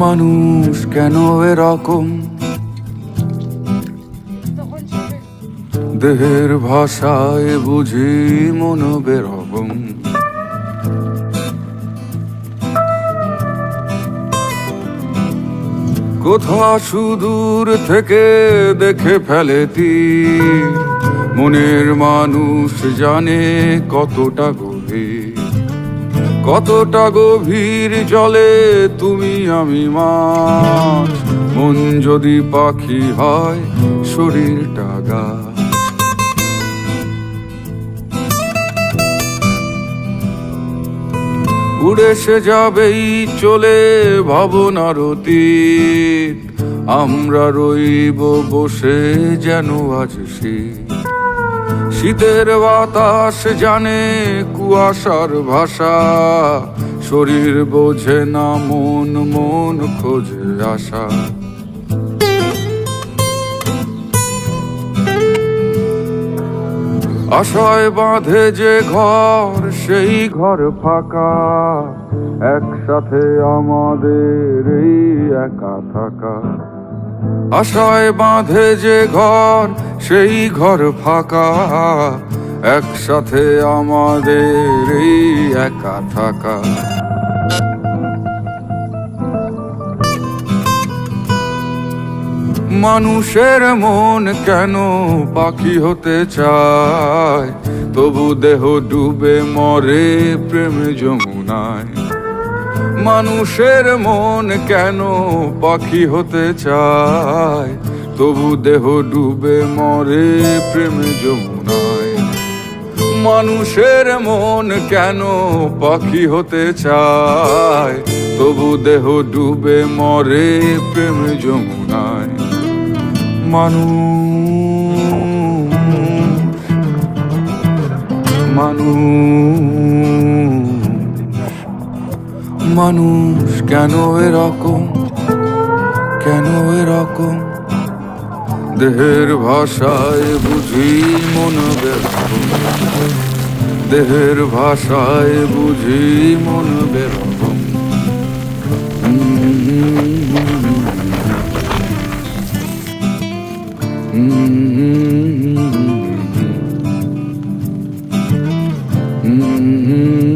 মানুষ কেন এরকম? দেহের ভাষায় বুঝি মন বেরকম কোথা সুদূর থেকে দেখে ফেলে মনের মানুষ জানে কতটা গভীর। কতটা গভীর জলে তুমি আমি মাছ মন যদি পাখি হয়, শরীরটা গা। উড়ে সে যাবেই চলে ভাবনার অতীত আমরা রইব বসে যেন আজ শীত। শীতের বাতাস জানে কুয়াশার ভাষা। শরীর বোঝে না, মন মন খোঁজে আশা। আশায় বাঁধে যে ঘর, সেই ঘর ফাঁকা। একসাথে আমাদের এই একা থাকা। আশায় বাঁধে যে ঘর, সেই ঘর ফাঁকা। একসাথে আমাদের এই একা থাকা। মানুষের মন কেন পাখি হতে চায়? তবু দেহ ডুবে মরে প্রেম যমুনায়। মানুষের মন কেন পাখি হতে চায়? তবু দেহ ডুবে মরে প্রেম যমুনায়। মানুষের মন কেন পাখি হতে চায়? তবু দেহ ডুবে মরে প্রেম যমুনায়। মানুষ মানুষ মানুষ কেন এরকম? কেন এরকম? দেহের ভাষায় বুঝি মন দেহের ভাষায় বুঝি মন Mm-hmm.